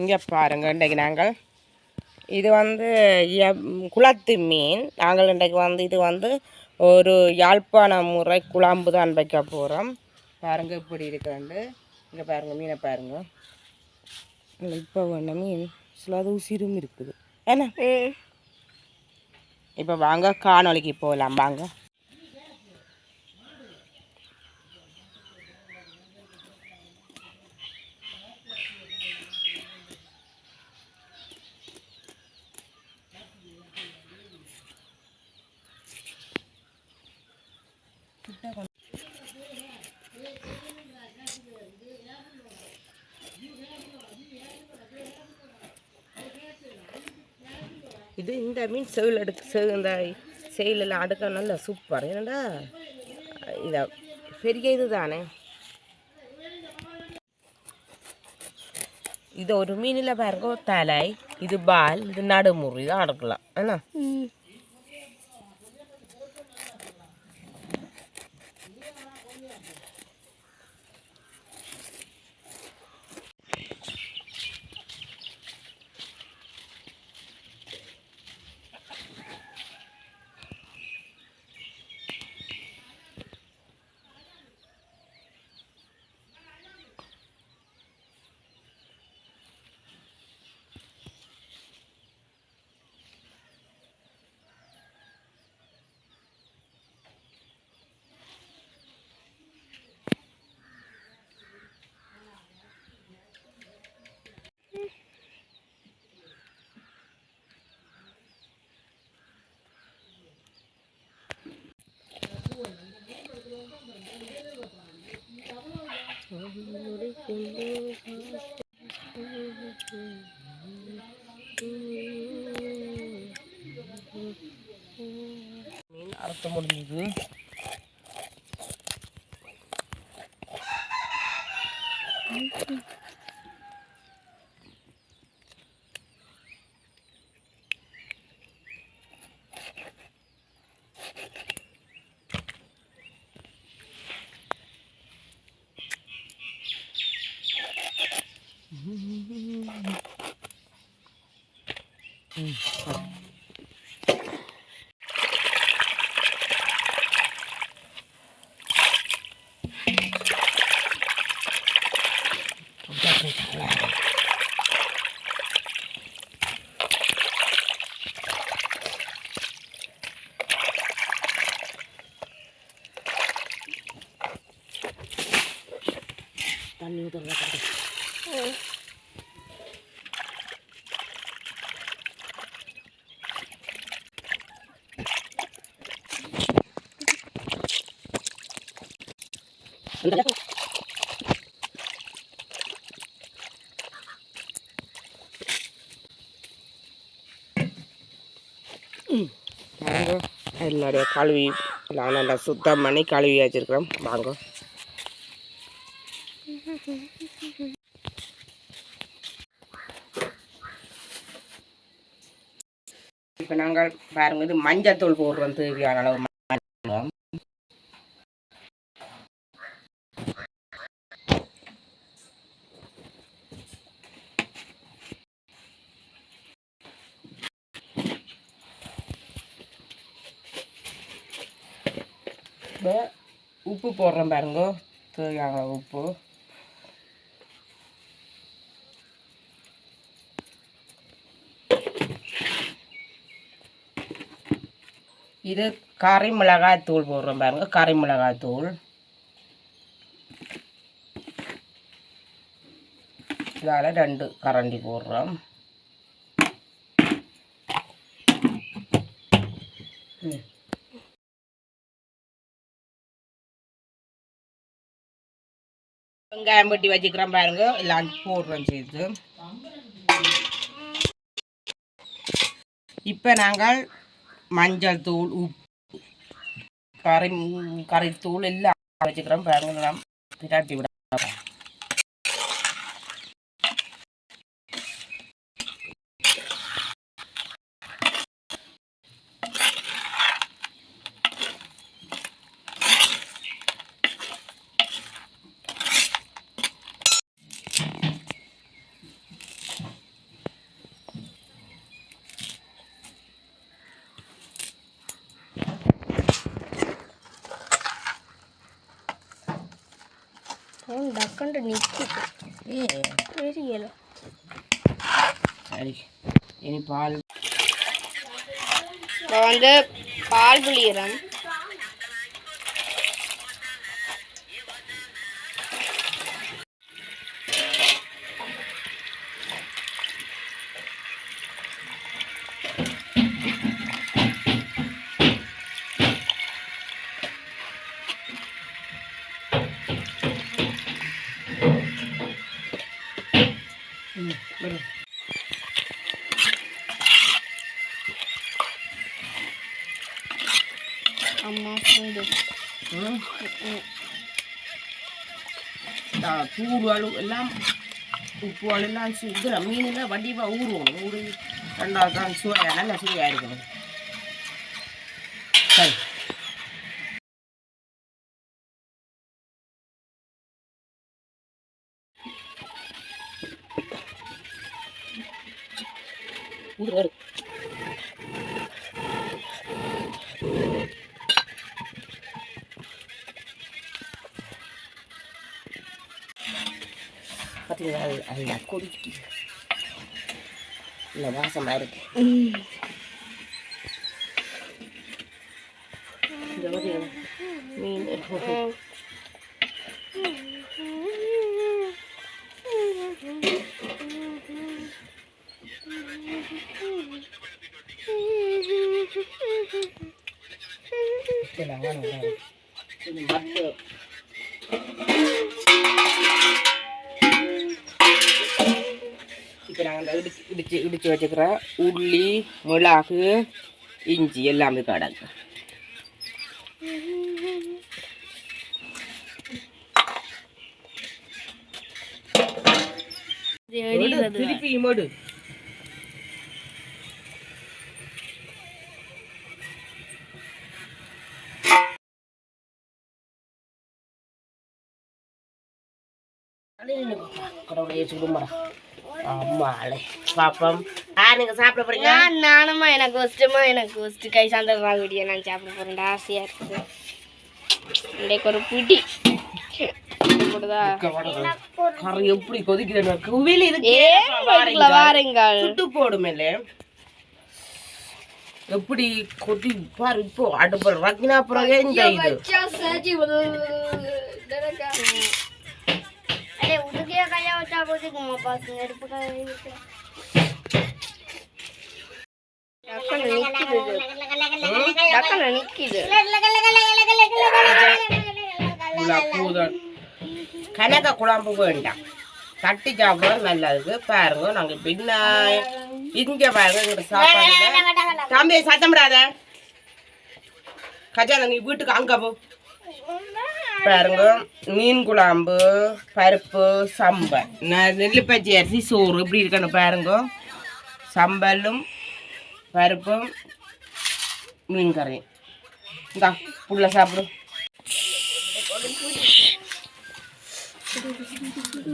இங்கே பாருங்க இன்றைக்கு நாங்கள் இது வந்து குளத்து மீன். நாங்கள் இன்றைக்கு வந்து இது வந்து ஒரு யாழ்ப்பாண முறை குழம்பு தான் வைக்க போகிறோம் பாருங்க இப்படி இருக்காண்டு. இங்கே பாருங்க மீனை பாருங்க. இப்போ வேண மீன் சில உசிரும் இருக்குது. என்ன? இப்போ வாங்க காணொளிக்கு போகலாம் வாங்க. இது இந்த மீன் செவில் எடுத்து செவில் இந்த செயலில் அடுக்க நல்லா சூப்பர். என்னடா? இதை பெரிய இது தானே இது ஒரு மீனில் பாருங்க தலை இது பால் இது நடுமுறை இது அடுக்கலாம். என்ன? மீன் அறுத்து முடிஞ்சுது 응. 동작이 장난 아니야. 난 이거 들어가야 돼. 응. வாங்க. எல்லாருடைய கழுவி நான் நல்லா சுத்தம் பண்ணி கழுவி வச்சிருக்கிறோம். வாங்க. இப்போ நாங்கள் பாருங்க இது மஞ்சள் தூள் போடுறோம் தேவையான அளவு இப்போ உப்பு போடுறோம் பாருங்க. தேவையான உப்பு. இது கறி மிளகாய் தூள் போடுறோம் பாருங்க. கறி மிளகாய் தூள் இதால் ரெண்டு கரண்டி போடுறோம். ம். வெங்காயம் வெட்டி வச்சுக்கிறோம் பாருங்க. எல்லாம் போடுறோம் சேர்த்து. இப்போ நாங்கள் மஞ்சள் தூள் உப்பு கறி கறித்தூள் எல்லாம் வச்சுக்கிறோம் பாருங்க. நாம் திராட்டி விட ஏ தெரியல. சரி இனி பால். இப்போ வந்து பால் புளியிறம். விடு. அம்மா பூண்டு ம். ஆ, தூள் அழு எல்லாம் உப்பு அழுலாம் இதில் மீனில் வடிவாக ஊறுவோம் ஊறி ரெண்டாவது தான் சுவையாக நல்ல சுவையாக இருக்கணும் பார்த்தீங்களா அது அது கொதிக்கு இல்லை வாசமாக இருக்கு இந்த மாதிரி மீன் இதெல்லாம் வேணும், வேணும். இது அந்த இடிச்சு இடிச்சு இடிச்சு வச்சுக்கிற உள்ளி மிளகு இஞ்சி எல்லாமே கிடக்கு இது எரியுறது திருப்பி மடு கடவுளையே சுடுமடா அம்மாளே பாப்பம். ஆ நீங்க சாப்பிட போறீங்க? நான் நானுமா எனக்கு கஷ்டமா எனக்கு ஃபஸ்ட்டு கை சாந்தரா வீடியோ நான் சாப்பிட போகிறேன் ஆசையாக இருக்குது இன்றைக்கு ஒரு பிடி. எப்படி கொதிக்குது குவில வீட்டுக்குள்ள வாருங்கள். சுட்டு போடுமேலே. எப்படி கொதி பாரு இப்போ அடுப்பு ரக்கினா பிறகு இந்த இது? உடுக்கையா கையா வச்சா போச்சுக்குமா பாசங்க எடுப்பு டக்குன்னு நிக்குது கனக குழம்பு வேண்டாம் தட்டி சாப்பிடுறது நல்லதுக்கு பாருங்க நாங்க பின்ன இங்க பாருங்க சாப்பாடு தம்பி சத்தமிடாத கஜானா நீ வீட்டுக்கு அங்க போ பாருங்க. மீன் குழம்பு பருப்பு சம்பல். ந- நெல்லு அரிசி சோறு இப்படி இருக்கணும் பாருங்க. சம்பலும் பருப்பும் மீன் கறியும் இந்தா புள்ள சாப்பிடும்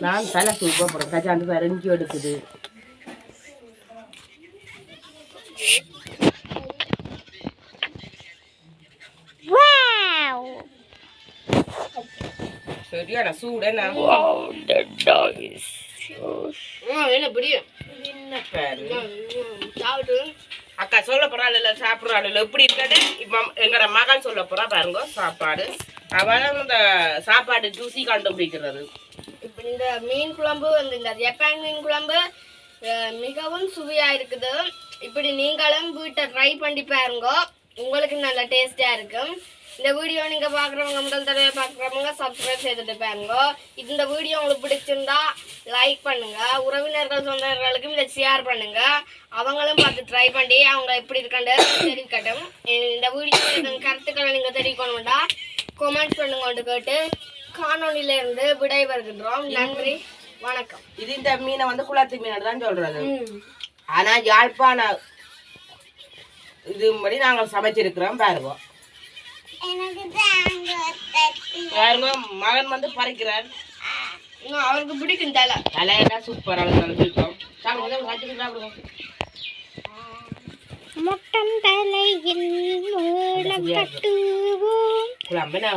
நான் தலை சூப்பாக போகிறேன் கஜாந்து வேற எடுக்குது. எடுக்குது சரியான சூடு என்ன? அக்கா சொல்ல போறாள் இல்லை சாப்பிட்றாள் இல்லை எப்படி இருக்காது? இப்போ எங்களோட மகன் சொல்ல போறா பாருங்க சாப்பாடு. அவன் இந்த சாப்பாடு ஜூசி கண்டுபிடிக்கிறது. இப்போ இந்த மீன் குழம்பு வந்து இந்த ஜப்பான் மீன் குழம்பு மிகவும் சுவையா இருக்குது. இப்படி நீங்களும் வீட்டை ட்ரை பண்ணி பாருங்க. உங்களுக்கு நல்ல டேஸ்டா இருக்கும். இந்த வீடியோ நீங்க பாக்குறவங்க முதல் தடவை பாக்குறவங்க சப்ஸ்கிரைப் செய்துட்டு பாருங்க. இந்த வீடியோ உங்களுக்கு பிடிச்சிருந்தா லைக் பண்ணுங்க. உறவினர்கள் சொந்தங்களுக்கும் இதை ஷேர் பண்ணுங்க. அவங்களும் பார்த்து ட்ரை பண்ணி அவங்க எப்படி இருக்காண்டு தெரிவிக்கட்டும் இந்த வீடியோ கருத்துக்களை நீங்க தெரிவிக்கணும்டா கமெண்ட் பண்ணுங்க கேட்டு காணொலியில இருந்து விடை வருகின்றோம் நன்றி வணக்கம். இது இந்த மீனை வந்து குளத்து மீன் தான் சொல்றது. ஆனா யாழ்ப்பாண இதுபடி நாங்கள் சமைச்சிருக்கிறோம் பாருங்க. பாருங்க மகன் வந்து பறிக்கிறார். அவருக்கு பிடிக்கும் தலை. தலையெல்லாம் சூப்பராக சாப்பிடுங்க மொட்டம் தலையில் மூலம் கட்டுவோம். குழம்புனா